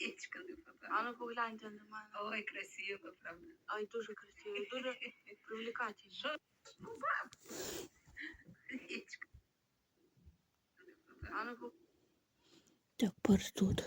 Яєчко не А попало. ну погляньте на мене. Ой, красиво, правда. Ай, дуже красиво, і дуже привлекательно. Що? Ну, баб. Яєчко. А ну Так, пар тут.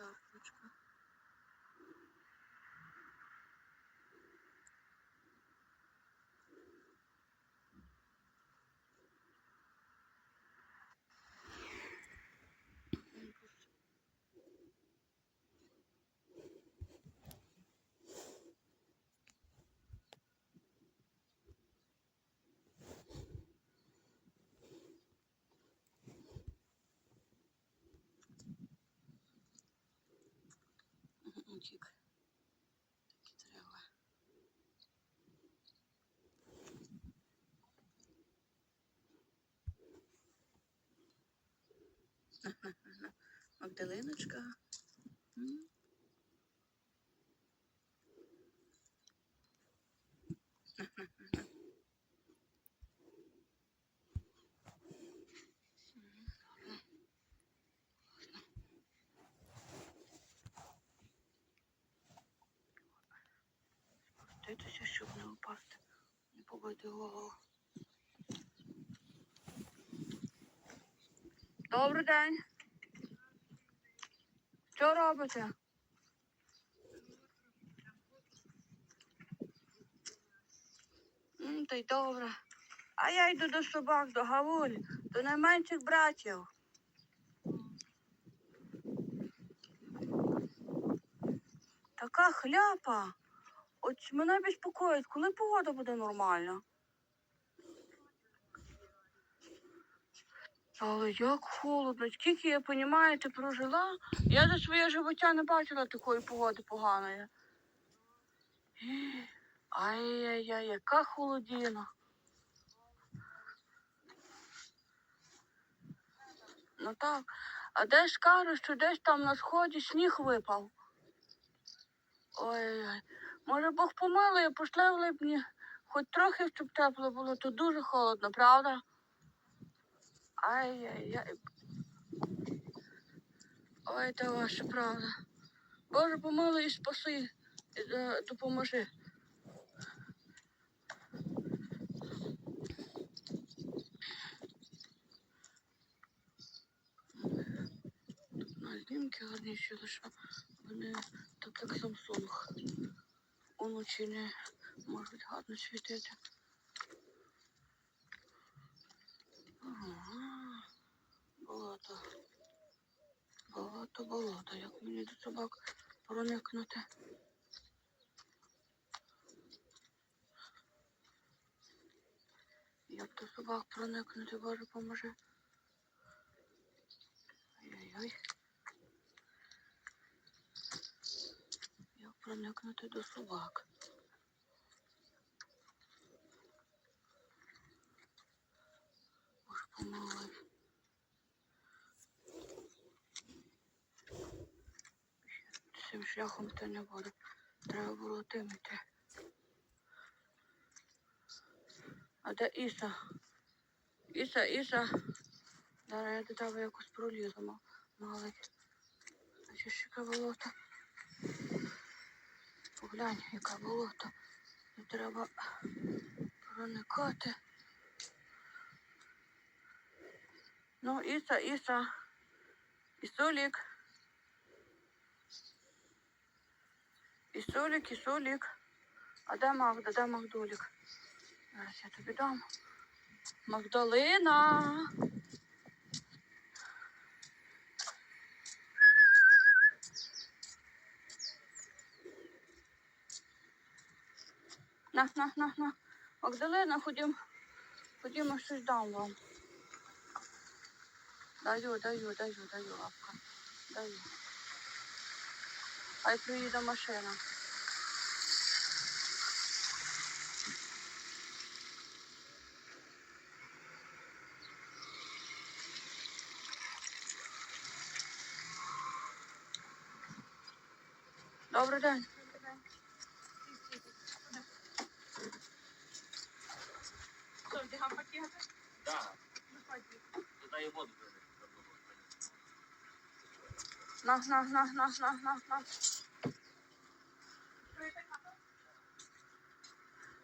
Ну, Треба. Магдалиночка. М. Спуститися, щоб не впасти, не побити голову. Добрий день. Що робите? М, Та й добре. А я йду до собак, до Гавуль, до найменших братів. Така хляпа. От мене безпокоїть, коли погода буде нормальна. Але як холодно, скільки я, понімаєте, прожила, я за своє життя не бачила такої погоди поганої. Ай-яй-яй, яка холодина. Ну так, а десь кажуть, що десь там на сході сніг випав. Ой-ой. Може Бог помилує, пошле в липні, хоч трохи, щоб тепло було, то дуже холодно, правда? Ай-яй-яй. Ой, це ваша правда. Боже, помилуй і спаси, і, е, допоможи. Тут на гарніші лише. Вони так як Samsung. Уночі не можуть гарно світити. Ага. Болото. Болото, болото. Як мені до собак проникнути? Як до собак проникнути, Боже, поможи. Ой-ой-ой. Як проникнути до собак? Боже, помилуй. Цим шляхом то не буде. Треба було тим йти. А де Іса? Іса, Іса. Зараз я до тебе якось пролізу, ма- малий. А ще ж болото. Поглянь, яке болото. І треба проникати. Ну, Іса, Іса. Ісолік. Ісолік, Ісолік. А де Магда, де Магдулік? Зараз я тобі дам. Магдалина. На, на, на, на. Магдалина, ходім. Ходімо, щось дам вам. Даю, даю, даю, даю, лапка. Даю. Хай приїде машина. Добрий день. На, на, на, на, на, на, на.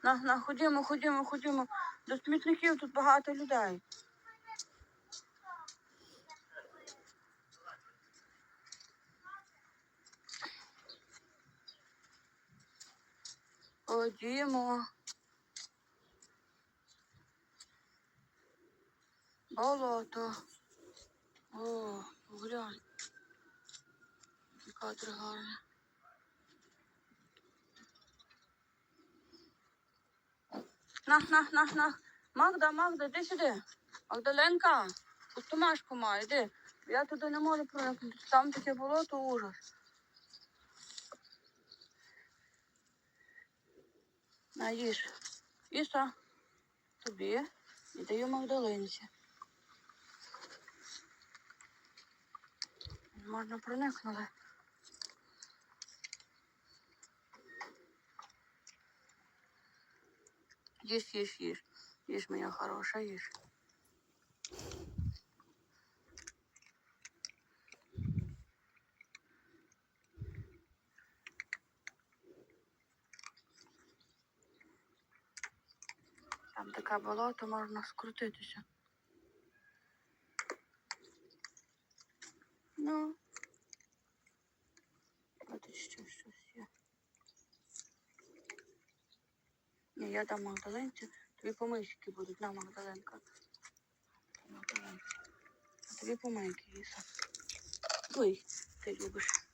На, на, ходімо, ходімо, ходімо. До смітників тут багато людей. Ходімо. Болото. О, глянь. Кадр гарний. На, на, на, на. Магда, Магда, іди сюди. Магдаленка, пустомашку маю, іди. Я туди не можу проникнути. Там таке болото ужас. На, їж. Іса, тобі і даю Магдалинці. Можна проникнути. Їж, їж, їж. Їж, моя хороша, їж. Там таке болото, можна скрутитися. Ну. А тут ще щось є. Ні, я дам Магдаленці. Тобі помийки будуть, на Магдаленка. А тобі помийки, Іса. Ой, ти любиш.